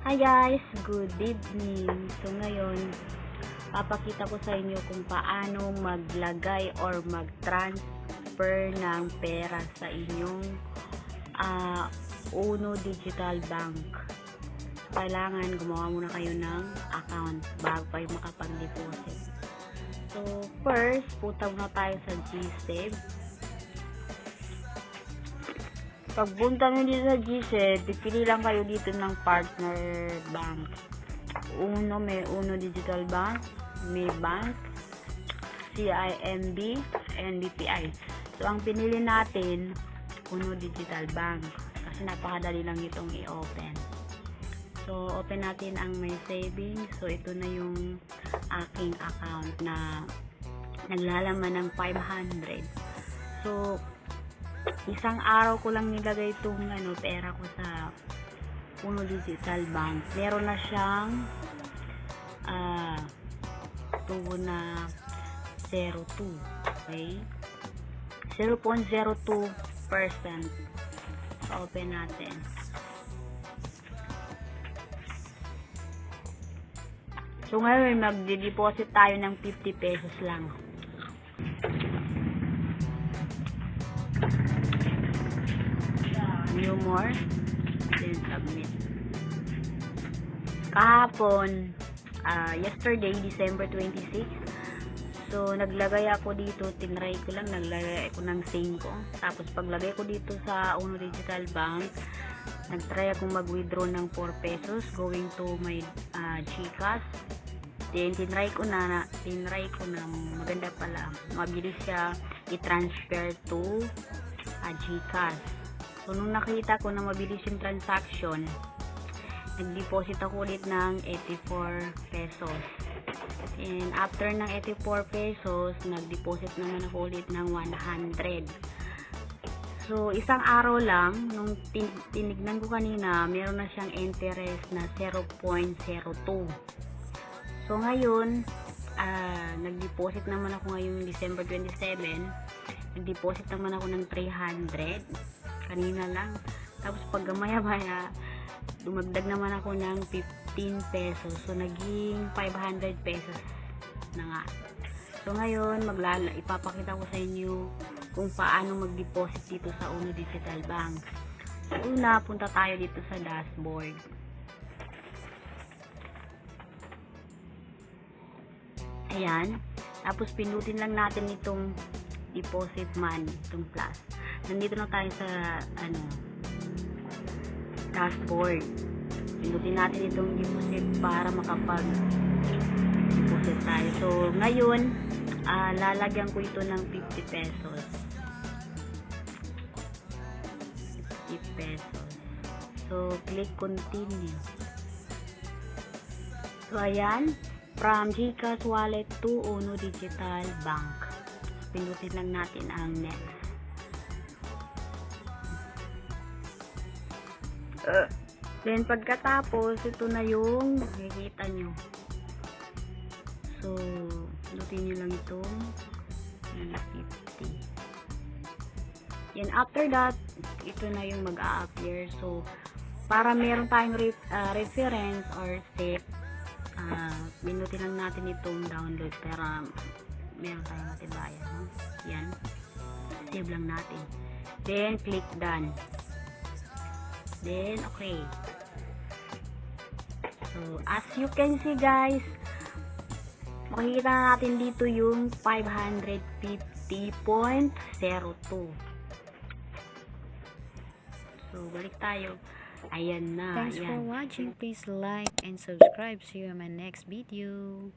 Hi guys, good evening. So ngayon, papakita ko sa inyo kung paano maglagay or mag-transfer ng pera sa inyong ah, Uno Digital Bank. Kailangan gumawa muna kayo ng account bago kayo makapag-deposit. So first, punta muna tayo sa GSave. Pagpunta nyo dito sa GSED, pipili lang kayo dito ng partner bank. Uno, may Uno Digital Bank, may bank, CIMB, and BPI. So, ang pinili natin, Uno Digital Bank. Kasi napakadali lang itong i-open. So, open natin ang my savings. So, ito na yung aking account na naglalaman ng 500. So, isang araw ko lang nilagay itong ano, pera ko sa Uno Digital Bank. Meron na siyang ah tubo na 02. Okay? 0.02%. So, open natin. So, ngayon, magde-deposit tayo ng 50 pesos lang. New more. Then submit. Kahapon, ah, yesterday, December 26, so naglagay ako dito, tinry ko lang, naglagay ako ng 5. Tapos paglagay ko dito sa Uno Digital Bank, nagtry akong mag-withdraw ng 4 pesos going to my ah, GCash. Then, tinry ko na, tinry ko na maganda pala. Mabilis siya i-transfer to ah, GCash. So, nung nakita ko na mabilis yung transaction, nag-deposit ako ulit ng 84 pesos. And after ng 84 pesos, nag-deposit naman ako ulit ng 100. So, isang araw lang, nung tin- tinignan ko kanina, meron na siyang interest na 0.02. So, ngayon, ah, nag-deposit naman ako ngayong December 27. Nag-deposit naman ako ng 300. Kanina lang. Tapos, pag maya-maya, dumagdag naman ako ng 15 pesos. So, naging 500 pesos na nga. So, ngayon, maglala, ipapakita ko sa inyo kung paano mag-deposit dito sa Uno Digital Bank. So, una, punta tayo dito sa dashboard. Ayan. Tapos, pindutin lang natin itong deposit money, itong plus. Nandito na tayo sa, ano, dashboard. Pindutin natin itong deposit para makapag deposit tayo. So, ngayon, ah, lalagyan ko ito ng 50 pesos. 50 pesos. So, click continue. So, ayan. From GCash wallet to Uno Digital Bank. Pindutin lang natin ang next. Then, pagkatapos, ito na yung makikita nyo. So, pindutin nyo lang itong 50. Yan, after that, ito na yung mag-a-appear. So, para meron tayong re- ah, reference or step, ah, pindutin lang natin itong download para meron tayong matibayan. No? Yan. Save lang natin. Then, click done. Then, okay. So, as you can see guys, makikita na natin dito yung 550.02. So, balik tayo. Ayan na. Thanks ayan. for watching. Please like and subscribe. See you in my next video.